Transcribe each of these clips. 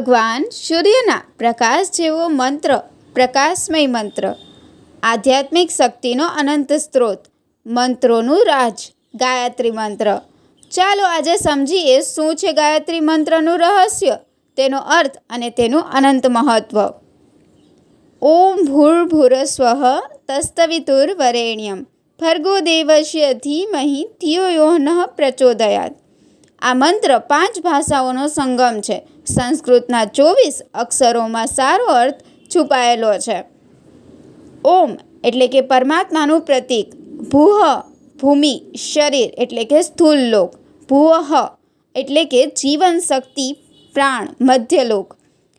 ભગવાન સૂર્યના પ્રકાશ જેવો મંત્ર, પ્રકાશમય મંત્ર, આધ્યાત્મિક શક્તિનો અનંત સ્ત્રોત, મંત્રોનું રાજ, ગાયત્રી મંત્ર. ચાલો આજે સમજીએ શું છે ગાયત્રી મંત્રનું રહસ્ય, તેનો અર્થ અને તેનું અનંત મહત્વ. ઓમ ભૂર્ભુરસ્વ તસ્તવિતુર વરેણ્યમ ભર્ગો દેવશ્ય ધીમહિ ધિયો યો નઃ પ્રચોદયાત. આ મંત્ર પાંચ ભાષાઓનો સંગમ છે. સંસ્કૃતના ચોવીસ અક્ષરોમાં સારો અર્થ છુપાયેલો છે. ઓમ એટલે કે પરમાત્માનું પ્રતીક. ભૂહ, ભૂમિ, શરીર એટલે કે સ્થૂલ લોક. ભૂહ એટલે કે જીવન શક્તિ, પ્રાણ મધ્યલોક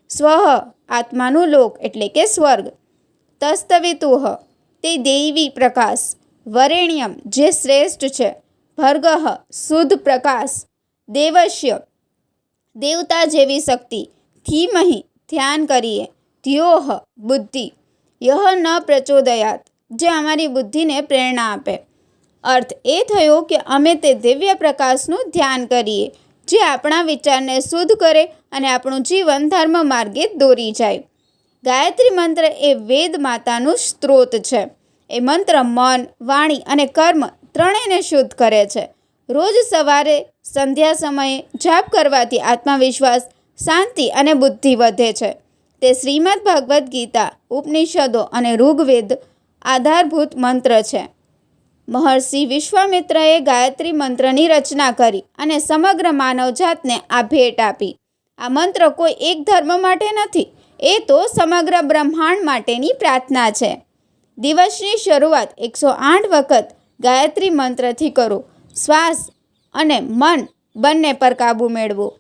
સ્વહ આત્માનું લોક એટલે કે સ્વર્ગ. તસ્તવિતુહ તે દૈવી પ્રકાશ. વરેણ્યમ જે શ્રેષ્ઠ છે. ભર્ગઃ શુદ્ધ પ્રકાશ. દેવશ્ય દેવતા જેવી શક્તિ. ધીમહી, ધ્યાન કરીએ. ધ્યોહ, બુદ્ધિ. યહ ન પ્રચોદયાત, જે અમારી બુદ્ધિને પ્રેરણા આપે. અર્થ એ થયો કે અમે તે દિવ્ય પ્રકાશનું ધ્યાન કરીએ, જે આપણા વિચારને શુદ્ધ કરે અને આપણું જીવન ધર્મ માર્ગે દોરી જાય. ગાયત્રી મંત્ર એ વેદ માતાનું સ્ત્રોત છે. એ મંત્ર મન, વાણી અને કર્મ ત્રણેયને શુદ્ધ કરે છે. રોજ સવારે સંધ્યા સમયે જાપ કરવાથી આત્મવિશ્વાસ, શાંતિ અને બુદ્ધિ વધે છે. તે શ્રીમદ ભગવદ્ ગીતા, ઉપનિષદો અને ઋગ્વેદ આધારભૂત મંત્ર છે. મહર્ષિ વિશ્વામિત્રએ ગાયત્રી મંત્રની રચના કરી અને સમગ્ર માનવજાતને આ ભેટ આપી. આ મંત્ર કોઈ એક ધર્મ માટે નથી, એ તો સમગ્ર બ્રહ્માંડ માટેની પ્રાર્થના છે. દિવસની શરૂઆત એકસો આઠ વખત ગાયત્રી મંત્રથી કરો. શ્વાસ અને મન બંને પર કાબૂ મેળવો.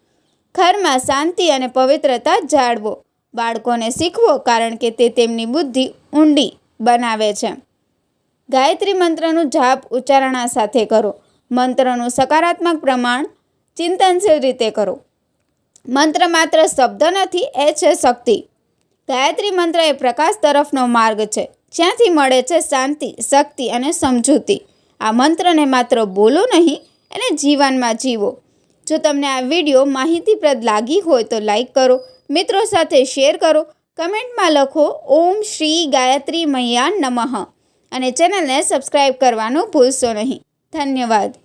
ઘરમાં શાંતિ અને પવિત્રતા જાળવો. બાળકોને શીખવો કારણ કે તે તેમની બુદ્ધિ ઊંડી બનાવે છે. ગાયત્રી મંત્રનું જાપ ઉચ્ચારણા સાથે કરો. મંત્રનું સકારાત્મક પ્રમાણ ચિંતનશીલ રીતે કરો. મંત્ર માત્ર શબ્દ નથી, એ છે શક્તિ. ગાયત્રી મંત્ર એ પ્રકાશ તરફનો માર્ગ છે. જ્યાંથી મળે છે શાંતિ, શક્તિ અને સમજૂતી. આ મંત્રને માત્ર બોલો નહીં, એને જીવનમાં જીવો. જો તમને આ વીડિયો માહિતીપ્રદ લાગી હોય તો લાઈક કરો, મિત્રો સાથે શેર કરો, કમેન્ટમાં લખો, ઓમ શ્રી ગાયત્રી મૈયા નમઃ. અને ચેનલને સબસ્ક્રાઈબ કરવાનું ભૂલશો નહીં. ધન્યવાદ.